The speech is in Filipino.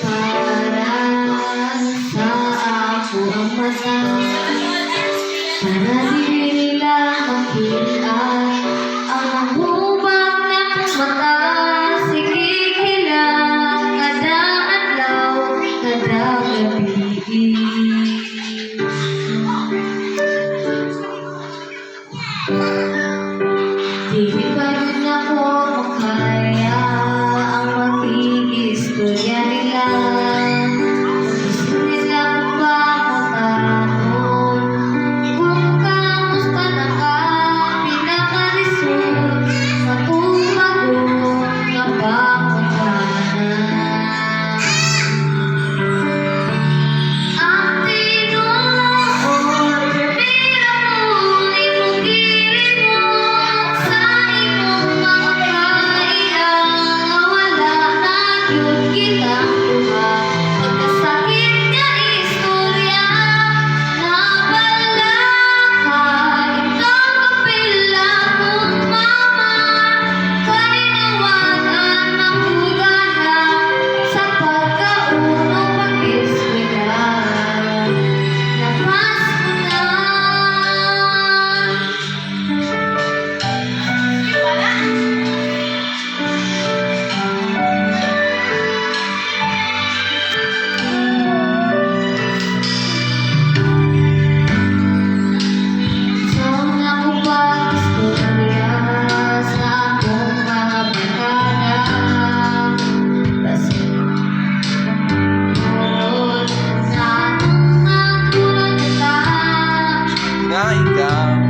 Para sa ako ang mata Para lugar.